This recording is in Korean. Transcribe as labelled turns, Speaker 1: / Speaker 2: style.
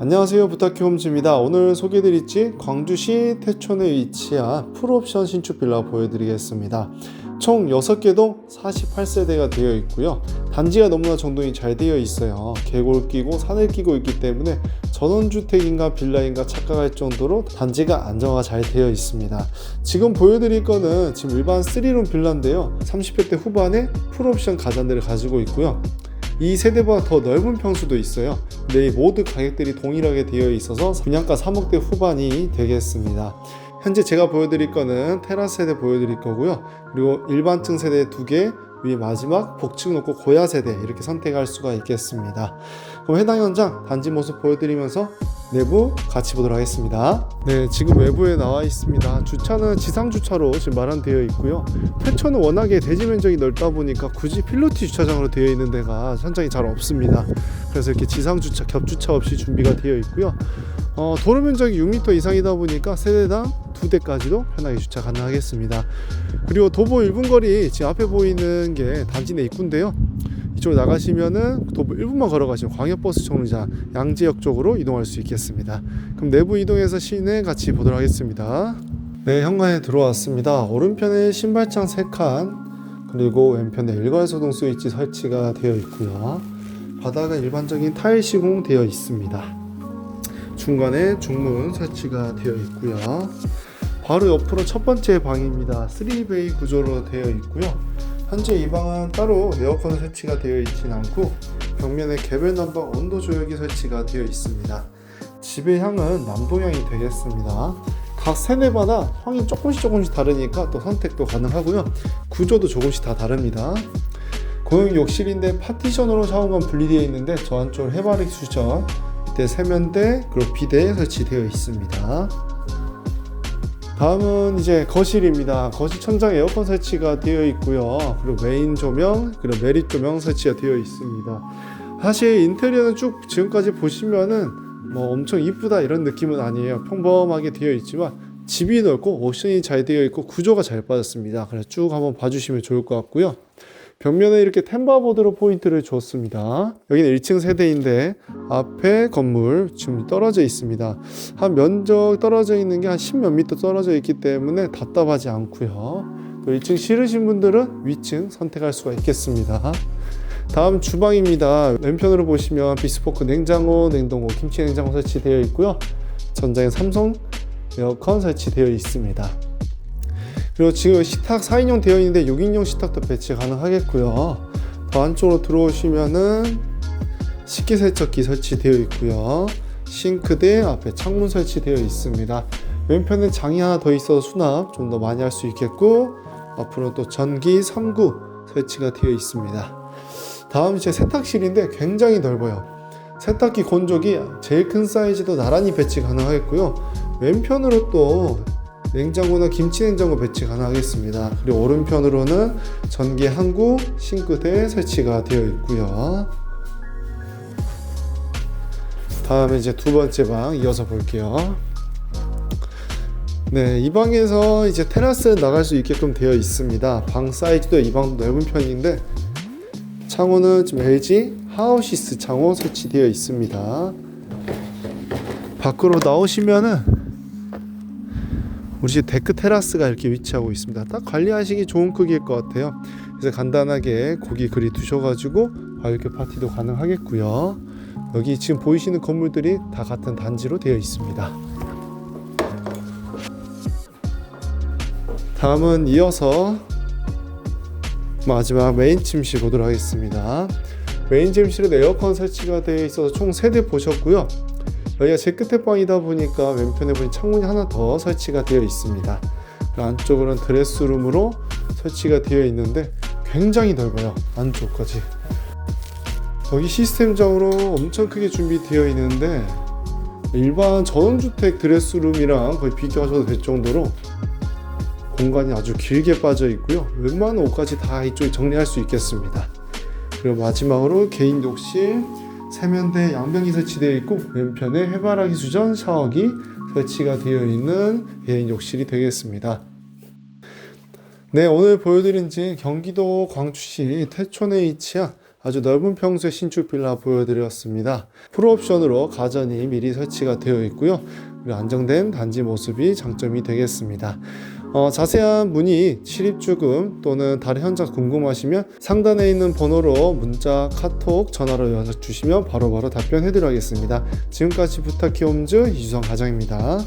Speaker 1: 안녕하세요. 부탁해 홈즈입니다. 오늘 소개해드릴 집 광주시 태촌에 위치한 풀옵션 신축 빌라 보여드리겠습니다. 총 6개동 48세대가 되어 있고요. 단지가 너무나 정돈이 잘 되어 있어요. 계곡을 끼고 산을 끼고 있기 때문에 전원주택인가 빌라인가 착각할 정도로 단지가 안정화가 잘 되어 있습니다. 지금 보여드릴 거는 지금 일반 3룸 빌라인데요. 30대 후반에 풀옵션 가전들을 가지고 있고요 이 세대보다 더 넓은 평수도 있어요. 근데 이 모두 가격들이 동일하게 되어 있어서 분양가 3억대 후반이 되겠습니다. 현재 제가 보여드릴 거는 테라스 세대 보여드릴 거고요. 그리고 일반층 세대 두 개, 위에 마지막 복층 놓고 고야 세대 이렇게 선택할 수가 있겠습니다. 그럼 해당 현장 단지 모습 보여드리면서 내부 같이 보도록 하겠습니다. 네, 지금 외부에 나와 있습니다. 주차는 지상 주차로 지금 마련되어 있고요. 태초는 워낙에 대지 면적이 넓다 보니까 굳이 필로티 주차장으로 되어 있는 데가 현장이 잘 없습니다. 그래서 이렇게 지상 주차, 겹 주차 없이 준비가 되어 있고요. 어, 도로 면적이 6m 이상이다 보니까 세대당 두 대까지도 편하게 주차 가능하겠습니다. 그리고 도보 1분 거리 지금 앞에 보이는 게 단지 내 입구인데요. 이쪽으로 나가시면은 도보 1분만 걸어가시면 광역버스 정류장 양재역 쪽으로 이동할 수 있겠습니다. 그럼 내부 이동해서 시내 같이 보도록 하겠습니다. 네, 현관에 들어왔습니다. 오른편에 신발장 3칸, 그리고 왼편에 일괄소동 스위치 설치가 되어 있고요. 바닥은 일반적인 타일 시공되어 있습니다. 중간에 중문 설치가 되어 있고요. 바로 옆으로 첫 번째 방입니다. 3베이 구조로 되어 있고요. 현재 이 방은 따로 에어컨 설치가 되어 있진 않고 벽면에 개별 난방 온도 조절기 설치가 되어 있습니다. 집의 향은 남동향이 되겠습니다. 각 세대마다 향이 조금씩 조금씩 다르니까 또 선택도 가능하고요. 구조도 조금씩 다 다릅니다. 고용 욕실인데 파티션으로 샤워만 분리되어 있는데 저 안쪽으로 해바라기 수전, 이때 세면대 그리고 비대 설치되어 있습니다. 다음은 이제 거실입니다. 거실 천장 에어컨 설치가 되어 있고요. 그리고 메인 조명, 그리고 메리 조명 설치가 되어 있습니다. 사실 인테리어는 쭉 지금까지 보시면은 뭐 엄청 이쁘다 이런 느낌은 아니에요. 평범하게 되어 있지만 집이 넓고 옵션이 잘 되어 있고 구조가 잘 빠졌습니다. 그래서 쭉 한번 봐주시면 좋을 것 같고요. 벽면에 이렇게 템바보드로 포인트를 줬습니다. 여기는 1층 세대인데 앞에 건물 지금 떨어져 있습니다. 한 면적 떨어져 있는 게 한 10몇 미터 떨어져 있기 때문에 답답하지 않고요. 또 1층 싫으신 분들은 위층 선택할 수가 있겠습니다. 다음 주방입니다. 왼편으로 보시면 비스포크 냉장고, 냉동고, 김치 냉장고 설치되어 있고요. 전장에 삼성 에어컨 설치되어 있습니다. 그리고 지금 식탁 4인용 되어 있는데 6인용 식탁도 배치 가능하겠고요. 더 안쪽으로 들어오시면은 식기세척기 설치되어 있고요. 싱크대 앞에 창문 설치되어 있습니다. 왼편에 장이 하나 더 있어서 수납 좀 더 많이 할 수 있겠고 앞으로 또 전기 3구 설치가 되어 있습니다. 다음 이제 세탁실인데 굉장히 넓어요. 세탁기 건조기 제일 큰 사이즈도 나란히 배치 가능하겠고요. 왼편으로 또 냉장고나 김치 냉장고 배치 가능하겠습니다. 그리고 오른편으로는 전기 한구 싱크대 설치가 되어 있고요. 다음에 이제 두 번째 방 이어서 볼게요. 네, 이 방에서 이제 테라스 나갈 수 있게끔 되어 있습니다. 방 사이즈도 이 방도 넓은 편인데 창호는 지금 LG 하우시스 창호 설치되어 있습니다. 밖으로 나오시면은 우리 집 데크 테라스가 이렇게 위치하고 있습니다. 딱 관리하시기 좋은 크기일 것 같아요. 그래서 간단하게 고기 그리 두셔가지고 바베큐 파티도 가능하겠고요. 여기 지금 보이시는 건물들이 다 같은 단지로 되어 있습니다. 다음은 이어서 마지막 메인 침실 보도록 하겠습니다. 메인 침실에도 에어컨 설치가 되어 있어서 총 3대 보셨고요. 여기가 제 끝에 방이다 보니까 왼편에 보니 창문이 하나 더 설치가 되어 있습니다. 그 안쪽으로는 드레스룸으로 설치가 되어 있는데 굉장히 넓어요. 안쪽까지. 여기 시스템적으로 엄청 크게 준비되어 있는데 일반 전원주택 드레스룸이랑 거의 비교하셔도 될 정도로 공간이 아주 길게 빠져 있고요. 웬만한 옷까지 다 이쪽에 정리할 수 있겠습니다. 그리고 마지막으로 개인 욕실 세면대 양변기 설치되어 있고 왼편에 해바라기 수전 샤워기 설치가 되어 있는 개인 욕실이 되겠습니다. 네, 오늘 보여드린 지 경기도 광주시 태촌에 위치한 아주 넓은 평수의 신축 빌라 보여드렸습니다. 풀옵션으로 가전이 미리 설치가 되어 있고요. 안정된 단지 모습이 장점이 되겠습니다. 어, 자세한 문의, 출입주금 또는 다른 현장 궁금하시면 상단에 있는 번호로 문자, 카톡, 전화로 연락 주시면 바로바로 답변해 드리겠습니다. 지금까지 부탁 키움즈 이주성 과장입니다.